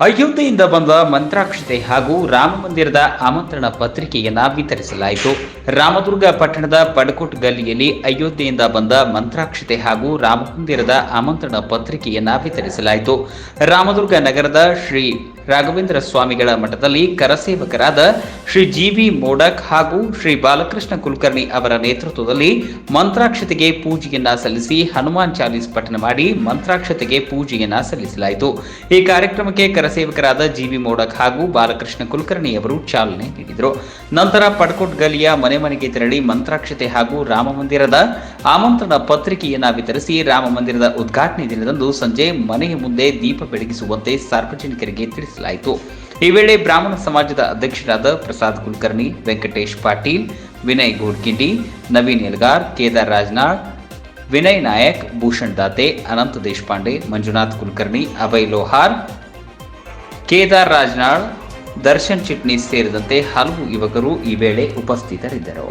ಅಯೋಧ್ಯೆಯಿಂದ ಬಂದ ಮಂತ್ರಾಕ್ಷತೆ ಹಾಗೂ ರಾಮ ಮಂದಿರದ ಆಮಂತ್ರಣ ಪತ್ರಿಕೆಯನ್ನ ವಿತರಿಸಲಾಯಿತು. ರಾಮದುರ್ಗ ಪಟ್ಟಣದ ಪಡಕೋಟ್ ಗಲ್ಲಿಯಲ್ಲಿ ಅಯೋಧ್ಯೆಯಿಂದ ಬಂದ ಮಂತ್ರಾಕ್ಷತೆ ಹಾಗೂ ರಾಮ ಮಂದಿರದ ಆಮಂತ್ರಣ ಪತ್ರಿಕೆಯನ್ನ ವಿತರಿಸಲಾಯಿತು. ರಾಮದುರ್ಗ ನಗರದ ಶ್ರೀ ರಾಘವೇಂದ್ರ ಸ್ವಾಮಿಗಳ ಮಠದಲ್ಲಿ ಕರಸೇವಕರಾದ ಶ್ರೀ ಜಿ ವಿ ಮೋಡಕ್ ಹಾಗೂ ಶ್ರೀ ಬಾಲಕೃಷ್ಣ ಕುಲಕರ್ಣಿ ಅವರ ನೇತೃತ್ವದಲ್ಲಿ ಮಂತ್ರಾಕ್ಷತೆಗೆ ಪೂಜೆಯನ್ನ ಸಲ್ಲಿಸಿ ಹನುಮಾನ್ ಚಾಲೀಸ್ ಪಠಣ ಮಾಡಿ ಮಂತ್ರಾಕ್ಷತೆಗೆ ಪೂಜೆಯನ್ನ ಸಲ್ಲಿಸಲಾಯಿತು. ಈ ಕಾರ್ಯಕ್ರಮಕ್ಕೆ ಕರಸೇವಕರಾದ ಜಿ ಮೋಡಕ್ ಹಾಗೂ ಬಾಲಕೃಷ್ಣ ಕುಲಕರ್ಣಿ ಅವರು ಚಾಲನೆ ನೀಡಿದರು. ನಂತರ ಪಡ್ಕೋಟ್ ಗಲಿಯ ಮನೆ ಮನೆಗೆ ತೆರಳಿ ಮಂತ್ರಾಕ್ಷತೆ ಹಾಗೂ ರಾಮ ಮಂದಿರದ ಆಮಂತ್ರಣ ಪತ್ರಿಕೆಯನ್ನ ವಿತರಿಸಿ ರಾಮ ಮಂದಿರದ ಉದ್ಘಾಟನೆ ದಿನದಂದು ಸಂಜೆ ಮನೆಯ ಮುಂದೆ ದೀಪ ಬೆಳಗಿಸುವಂತೆ ಸಾರ್ವಜನಿಕರಿಗೆ ತಿಳಿಸಲಾಯಿತು. ಈ ವೇಳೆ ಬ್ರಾಹ್ಮಣ ಸಮಾಜದ ಅಧ್ಯಕ್ಷರಾದ ಪ್ರಸಾದ್ ಕುಲಕರ್ಣಿ, ವೆಂಕಟೇಶ್ ಪಾಟೀಲ್, ವಿನಯ್ ಗೋಡ್ಕಿಂಡಿ ನವೀನ್ ಎಲ್ಗಾರ್ ಕೇದಾರ್ ರಾಜ್ನಾಳ್, ವಿನಯ್ ನಾಯಕ್, ಭೂಷಣ್ ದಾತೆ, ಅನಂತ ದೇಶಪಾಂಡೆ, ಮಂಜುನಾಥ್ ಕುಲಕರ್ಣಿ, ಅಭಯ್ ಲೋಹಾರ್, ಕೇದಾರ್ ರಾಜ್ನಾಳ್, ದರ್ಶನ್ ಚಿಟ್ನಿ ಸೇರಿದಂತೆ ಹಲವು ಯುವಕರು ಈ ವೇಳೆ ಉಪಸ್ಥಿತರಿದ್ದರು.